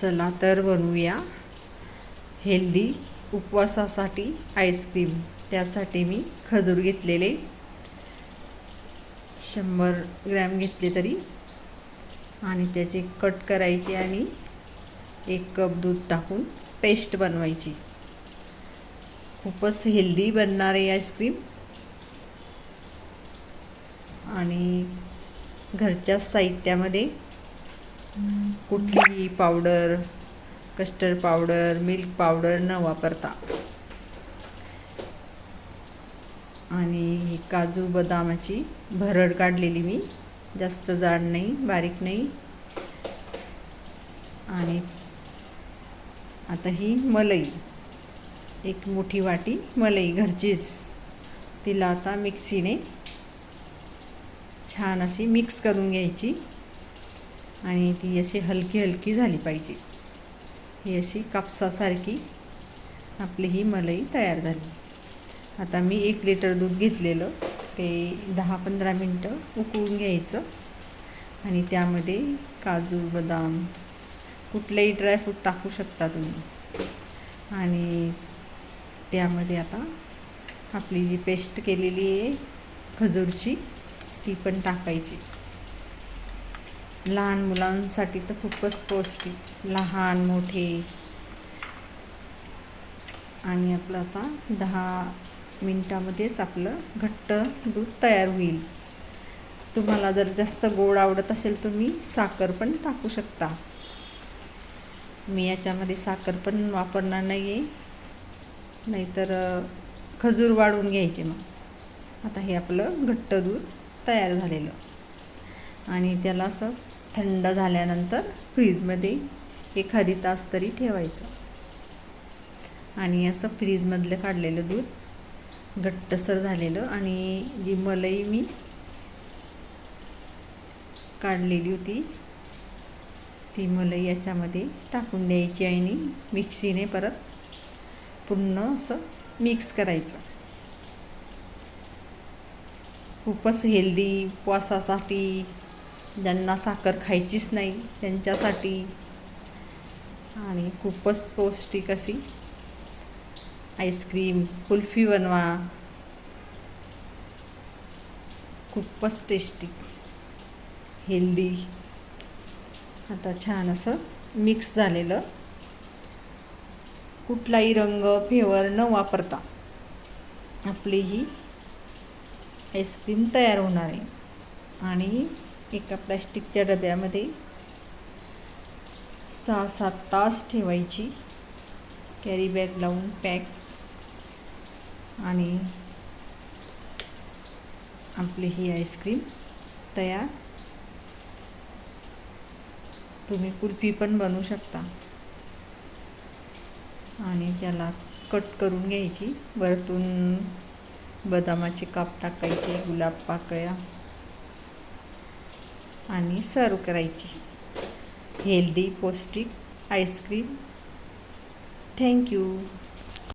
चला तर बनवूया हेल्दी उपवासासाठी आईस्क्रीम. त्यासाठी मी खजूर घेतलेले. शंभर ग्रॅम घेतले तरी. आणि त्याचे कट करायचे आणि एक कप दूध टाकून पेस्ट बनवायची. खूपच हेल्दी बनणारे आईस्क्रीम. आणि घरच्या साहित्यामध्ये कुठलीही powder custard powder milk powder न वापरता. आणि ही काजू बदामाची भरड काढलेली मी. जास्त जाड नाही बारीक नाही. आणि आता ही मलई. एक मोठी वाटी मलई घरचीच. तिला आता मिक्सीने छान अशी मिक्स करून घ्यायची. आणि ती अशी हलकी हलकी झाली पाहिजे. ही अशी कापसासारखी आपली ही मलई तयार झाली. आता मी एक लिटर दूध घेतलेलं ते दहा पंधरा मिनटं उकळून घ्यायचं आणि त्यामध्ये काजू बदाम कुठलेही ड्रायफ्रूट टाकू शकता तुम्ही. आणि त्यामध्ये आता आपली जी पेस्ट केलेली आहे खजूरची ती पण टाकायची. लहान मुलांसाठी तर खूपच पौष्टिक लहान मोठे. आणि आपलं आता दहा मिनटामध्येच आपलं घट्ट दूध तयार होईल. तुम्हाला जर जास्त गोड आवडत असेल तुम्ही साखर पण टाकू शकता. मी याच्यामध्ये साखर पण वापरणार नाही आहे नाहीतर खजूर वाढवून घ्यायचे मग. आता हे आपलं घट्ट दूध तयार झालेलं. आणि त्याला असं थंड झाल्यानंतर फ्रीजमध्ये एखादी तास तरी ठेवायचं. आणि असं फ्रीजमधलं काढलेलं दूध घट्टसर झालेलं आणि जी मलई मी काढलेली होती ती मलई याच्यामध्ये टाकून द्यायची आणि मिक्सीने परत पूर्ण असं मिक्स करायचं. खूपच हेल्दी उपवासासाठी ज्यांना साखर खायचीच नाही त्यांच्यासाठी. आणि खूपच पौष्टिक अशी आईस्क्रीम कुल्फी बनवा. खूपच टेस्टी हेल्दी. आता छान असं मिक्स झालेलं. कुठलाही रंग फेवर न वापरता आपली ही आईस्क्रीम तयार होणार आहे. आणि एका प्लॅस्टिकच्या डब्यामध्ये सहा सात तास ठेवायची. कॅरी बॅग लावून पॅक आणि आपली ही आईस्क्रीम तयार. तुम्ही कुल्फी पण बनवू शकता. आणि त्याला कट करून घ्यायची. वरतून बदामाचे काप टाकायचे गुलाब पाकळ्या. आणि सर्व करायची. हेल्दी पौष्टिक आईस्क्रीम. थँक्यू